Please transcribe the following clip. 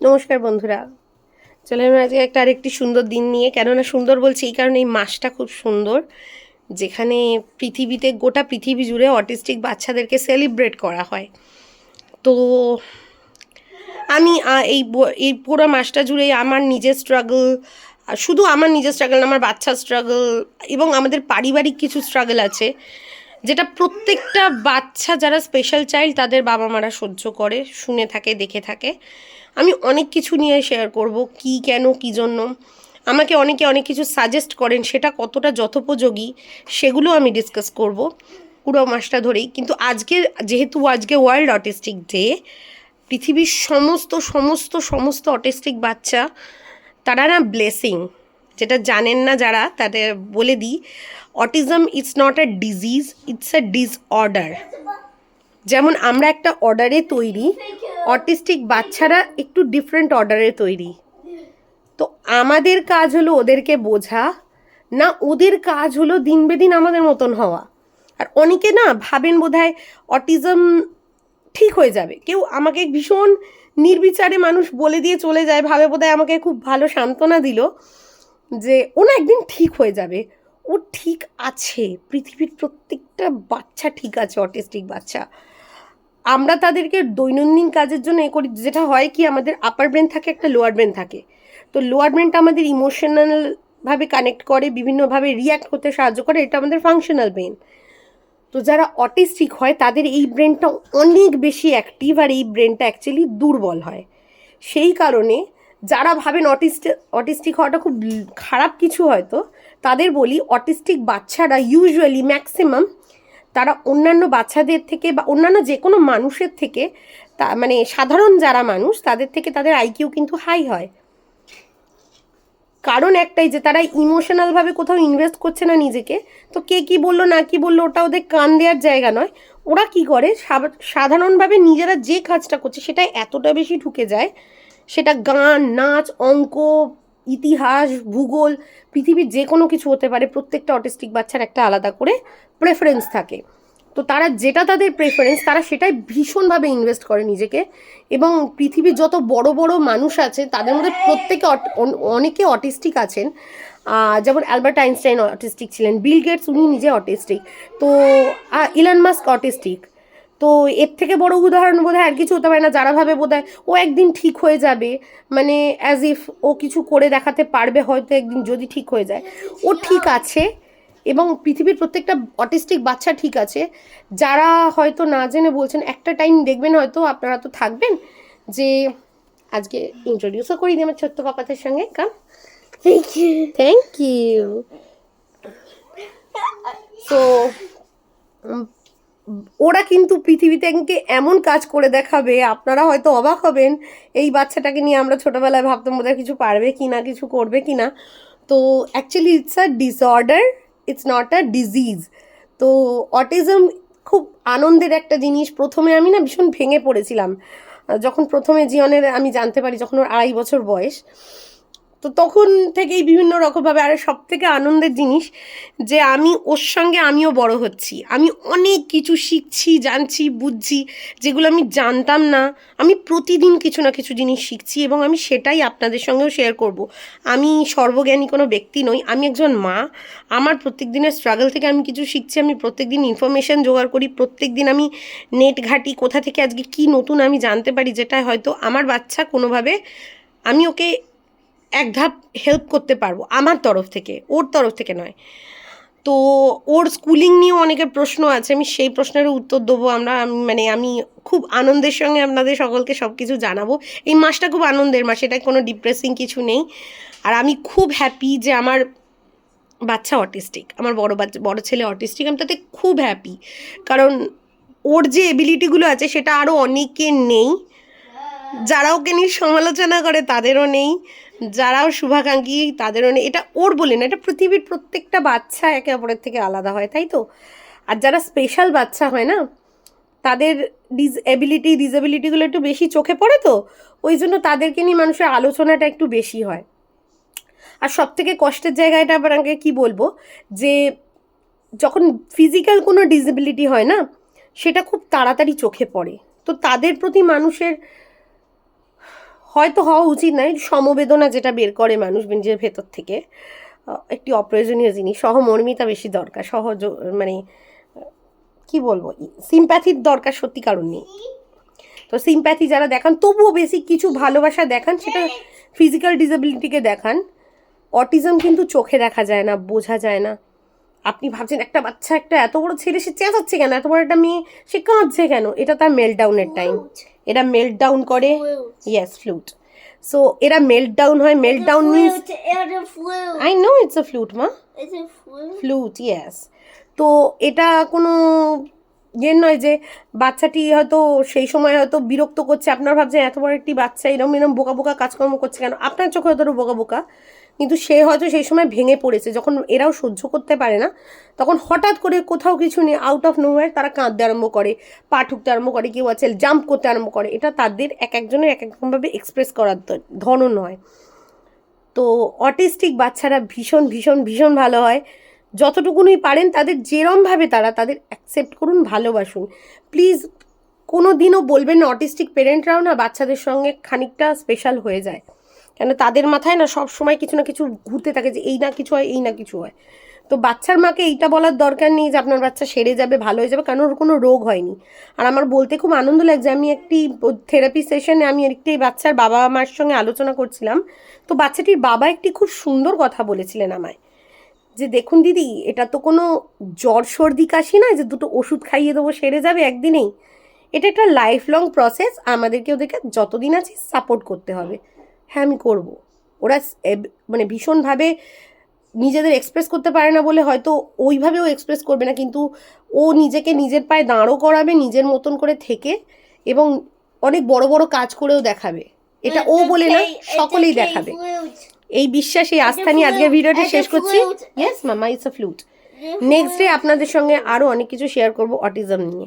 নমস্কার বন্ধুরা। চলে আমি আজকে একটা আরেকটি সুন্দর দিন নিয়ে। কেননা সুন্দর বলছি এই কারণে এই মাসটা খুব সুন্দর, যেখানে পৃথিবীতে, গোটা পৃথিবী জুড়ে অটিস্টিক বাচ্চাদেরকে সেলিব্রেট করা হয়। তো আমি এই এই পুরো মাসটা জুড়ে আমার নিজের স্ট্রাগল শুধু আমার নিজের স্ট্রাগল আমার বাচ্চার স্ট্রাগল এবং আমাদের পারিবারিক কিছু স্ট্রাগল আছে। যেটা প্রত্যেকটা বাচ্চা যারা স্পেশাল চাইল্ড তাদের বাবা মারা সহ্য করে, শুনে থাকে, দেখে থাকে। আমি অনেক কিছু নিয়ে শেয়ার করব, কি কেন, কি জন্য। আমাকে অনেকে অনেক কিছু সাজেস্ট করেন, সেটা কতটা যথোপযোগী, সেগুলো আমি ডিসকাস করব। পুরো মাসটা ধরেই। কিন্তু আজকে, যেহেতু আজকে ওয়ার্ল্ড অটিস্টিক ডে পৃথিবীর সমস্ত সমস্ত সমস্ত অটিস্টিক বাচ্চা, তারা না ব্লেসিং যেটা জানেন না যারা, তাদের বলে দিই, autism it's not a disease, it's a disorder. যেমন আমরা একটা অর্ডারে তৈরি, অটিস্টিক বাচ্চারা একটু ডিফারেন্ট অর্ডারে তৈরি। তো আমাদের কাজ হলো ওদেরকে বোঝা, না ওদের কাজ হলো দিন বেদিন আমাদের মতন হওয়া। আর অনেকে না ভাবেন বোধহয় অটিজম ঠিক হয়ে যাবে। কেউ আমাকে ভীষণ নির্বিচারে মানুষ বলে দিয়ে চলে যায়, ভাবে বোধহয় আমাকে খুব ভালো সান্ত্বনা দিল। যে ও না একদিন ঠিক হয়ে যাবে। ও ঠিক আছে। পৃথিবীর প্রত্যেকটা বাচ্চা ঠিক আছে, অটিস্টিক বাচ্চা। আমরা তাদেরকে দৈনন্দিন কাজের জন্য এ করি। যেটা হয় কি, আমাদের আপার ব্রেন থাকে, একটা লোয়ার ব্রেন থাকে। তো লোয়ার ব্রেনটা আমাদের ইমোশনালভাবে কানেক্ট করে, বিভিন্নভাবে রিয়াক্ট করতে সাহায্য করে। এটা আমাদের ফাংশনাল ব্রেন তো যারা অটিস্টিক হয়, তাদের এই ব্রেনটা অনেক বেশি অ্যাক্টিভ আর এই ব্রেনটা অ্যাকচুয়ালি দুর্বল হয়। সেই কারণে যারা ভাবেন অটিস্ট অটিস্টিক হওয়াটা খুব খারাপ কিছু হয়তো, তাদের বলি অটিস্টিক বাচ্চারা ইউজুয়ালি ম্যাক্সিমাম তারা অন্যান্য বাচ্চাদের থেকে বা অন্যান্য যে কোনো মানুষের থেকে তা মানে সাধারণ যারা মানুষ, তাদের থেকে তাদের আইকিউ কিন্তু হাই হয়। কারণ একটাই যে তারা ইমোশনালভাবে কোথাও ইনভেস্ট করছে না নিজেকে, তো কে কি বলল না কি বলল ওটা ওদের কান দেওয়ার জায়গা নয়। ওরা কি করে? সাধারণভাবে নিজেরা যে কাজটা করছে সেটা এতটা বেশি ঢুকে যায় সেটা গান, নাচ, অঙ্ক, ইতিহাস, ভূগোল, পৃথিবীর যে কোনো কিছু হতে পারে, প্রত্যেকটা অটিস্টিক বাচ্চার একটা আলাদা করে প্রেফারেন্স থাকে। তো তারা যেটা তাদের প্রেফারেন্স তারা সেটাই ভীষণভাবে ইনভেস্ট করে নিজেকে এবং পৃথিবীর যত বড় বড় মানুষ আছে, তাদের মধ্যে প্রত্যেকে অনেকে অটিস্টিক আছেন। যেমন অ্যালবার্ট আইনস্টাইন অটিস্টিক ছিলেন, বিল গেটস উনি নিজে অটিস্টিক। তো ইলন মাস্ক অটিস্টিক। তো এর থেকে বড় উদাহরণ বোধ আর কিছু হতে পারে না যারা ভাবে বোধ ও একদিন ঠিক হয়ে যাবে। মানে অ্যাজ ইফ ও কিছু করে দেখাতে পারবে হয়তো একদিন যদি ঠিক হয়ে যায়। ও ঠিক আছে এবং পৃথিবীর প্রত্যেকটা অটিস্টিক বাচ্চা ঠিক আছে। যারা হয়তো না জেনে বলছেন একটা টাইম দেখবেন হয়তো আপনারা তো থাকবেন যে আজকে ইন্ট্রোডিউসও করি দিই আমার ছোট্ট পাপাদের সঙ্গে কাম। Thank you. Thank you so ওরা কিন্তু পৃথিবীতে এমন কাজ করে দেখাবে, আপনারা হয়তো অবাক হবেন, এই বাচ্চাটাকে নিয়ে আমরা ছোটোবেলায় ভাবতাম বোধহয় কিছু পারবে কি না কিছু করবে কি না তো actually it's a disorder it's not a disease তো অটিজম খুব আনন্দের একটা জিনিস। প্রথমে আমি না ভীষণ ভেঙে পড়েছিলাম। যখন প্রথমে জিয়নের আমি জানতে পারি, যখন ওর আড়াই বছর বয়স তো তখন থেকেই বিভিন্ন রকমভাবে আর সব থেকে আনন্দের জিনিস যে আমি ওর সঙ্গে আমিও বড় হচ্ছি। আমি অনেক কিছু শিখছি, জানছি, বুঝছি, যেগুলো আমি জানতাম না। আমি প্রতিদিন কিছু না কিছু জিনিস শিখছি এবং আমি সেটাই আপনাদের সঙ্গেও শেয়ার করব। আমি সর্বজ্ঞানী কোনো ব্যক্তি নই, আমি একজন মা। আমার প্রত্যেক দিনের স্ট্রাগল থেকে আমি কিছু শিখছি, আমি প্রত্যেক দিন ইনফরমেশান জোগাড় করি প্রত্যেক দিন আমি নেট ঘাটি, কোথা থেকে আজকে কি নতুন আমি জানতে পারি, যেটা হয়তো আমার বাচ্চা কোনোভাবে আমি ওকে এক ধাপ হেল্প করতে পারব, আমার তরফ থেকে, ওর তরফ থেকে নয়। তো ওর স্কুলিং নিয়েও অনেকের প্রশ্ন আছে, আমি সেই প্রশ্নের উত্তর দেবো আমরা মানে আমি খুব আনন্দের সঙ্গে আপনাদের সকলকে সব কিছু জানাব। এই মাসটা খুব আনন্দের মাস এটা কোনো ডিপ্রেসিং কিছু নেই। আর আমি খুব হ্যাপি যে আমার বাচ্চা অটিস্টিক আমার বড় বাচ্চা, বড় ছেলে অটিস্টিক আমি তাতে খুব হ্যাপি কারণ ওর যে এবিলিটিগুলো আছে, সেটা আরও অনেকের নেই। যারা ওকে নিয়ে সমালোচনা করে, তাদেরও নেই। যারাও শুভাকাঙ্ক্ষী তাদের নেই এটা ওর বলে না, এটা পৃথিবীর প্রত্যেকটা বাচ্চা একে অপরের থেকে আলাদা হয়, তাই তো? আর যারা স্পেশাল বাচ্চা হয় না, তাদের ডিসএবিলিটি ডিসএবিলিটিগুলো একটু বেশি চোখে পড়ে তো? ওই জন্য তাদেরকে নিয়ে মানুষের আলোচনাটা একটু বেশি হয়। আর সব থেকে কষ্টের জায়গাটা আবার আগে কী বলব? যে, যখন ফিজিক্যাল কোনো ডিসেবিলিটি হয় না, সেটা খুব তাড়াতাড়ি চোখে পড়ে। তো তাদের প্রতি মানুষের হয়তো হওয়া উচিত নয় সমবেদনা যেটা বের করে মানুষ নিজের ভেতর থেকে একটি অপ্রয়োজনীয় জিনিস সহমর্মিতা বেশি দরকার সহজ মানে কি বলব সিম্প্যাথির দরকার সত্যি কারণ নেই। তো সিম্প্যাথি যারা দেখান তবুও বেসিক কিছু ভালোবাসা দেখান সেটা ফিজিক্যাল ডিসেবিলিটিকে দেখান। অটিজম কিন্তু চোখে দেখা যায় না বোঝা যায় না। আপনি ভাবছেন একটা বাচ্চা একটা এত বড় ছেলে সে চেঁচাচ্ছে কেন? এত বড় একটা মেয়ে সে কাঁদছে কেন? এটা তার মেলডাউনের টাইম এরা মেল্ট ডাউন করে. ইয়েস ফ্লুট সো এরা মেল্ট ডাউন হয় means. It's a flute. I know it's a flute মা ফ্লুট ইয়েস তো এটা কোনো ইয়ে নয় যে বাচ্চাটি হয়তো সেই সময় হয়তো বিরক্ত করছে। আপনার ভাবছেন এত বড় একটি বাচ্চা এরকম এরকম বোকা বোকা কাজকর্ম করছে কেন? আপনার চোখে হয়তো বোকা বোকা। কিন্তু সে হয়তো সেই সময় ভেঙে পড়েছে। যখন এরাও সহ্য করতে পারে না, তখন হঠাৎ করে কোথাও কিছু নেই আউট অফ নোওয়ার তারা কাঁদতে আরম্ভ করে, পা ঠুকতে আরম্ভ করে, কেউ আছে জাম্প করতে আরম্ভ করে। এটা তাদের এক একজনের এক একরকমভাবে এক্সপ্রেস করার ধরন হয় তো অটিস্টিক বাচ্চারা ভীষণ ভীষণ ভীষণ ভালো হয়। যতটুকুনই পারেন তাদের যেরমভাবে তারা তাদের অ্যাকসেপ্ট করুন, ভালোবাসুন। প্লিজ কোনো দিনও বলবেন না অটিস্টিক পেরেন্টরাও না, বাচ্চাদের সঙ্গে খানিকটা স্পেশাল হয়ে যায়। কেন তাদের মাথায় না সব সময় কিছু না কিছু ঘুরতে থাকে যে এই না কিছু হয়, এই না কিছু হয়। তো বাচ্চার মাকে এইটা বলার দরকার নেই যে আপনার বাচ্চা সেরে যাবে, ভালো হয়ে যাবে, কারণ ওর কোনো রোগ হয়নি। আর আমার বলতে খুব আনন্দ লাগছে, আমি একটি থেরাপি সেশনে আমি একটি বাচ্চার বাবা মার সঙ্গে আলোচনা করছিলাম। তো বাচ্চাটির বাবা একটি খুব সুন্দর কথা বলেছিলেন আমায়, যে দেখুন দিদি, এটা তো কোনো জ্বর সর্দি কাশি নয় যে দুটো ওষুধ খাইয়ে দেবো, সেরে যাবে একদিনেই। এটা একটা লাইফ লং প্রসেস আমাদেরকে ওদেরকে যতদিন আছে সাপোর্ট করতে হবে। হ্যাঁ আমি করব। ওরা মানে ভীষণভাবে নিজেদের এক্সপ্রেস করতে পারে না বলে হয়তো ওইভাবেও এক্সপ্রেস করবে না কিন্তু ও নিজেকে নিজের পায়ে দাঁড়ও করাবে নিজের মতন করে থেকে এবং অনেক বড় বড় কাজ করেও দেখাবে। এটা ও বলে না সকলেই দেখাবে। এই বিশ্বাস এই আস্থা নিয়ে আজকে ভিডিওটি শেষ করছি। ইয়েস মামা it's a flute next day আপনাদের সঙ্গে আরও অনেক কিছু শেয়ার করব অটিজম নিয়ে.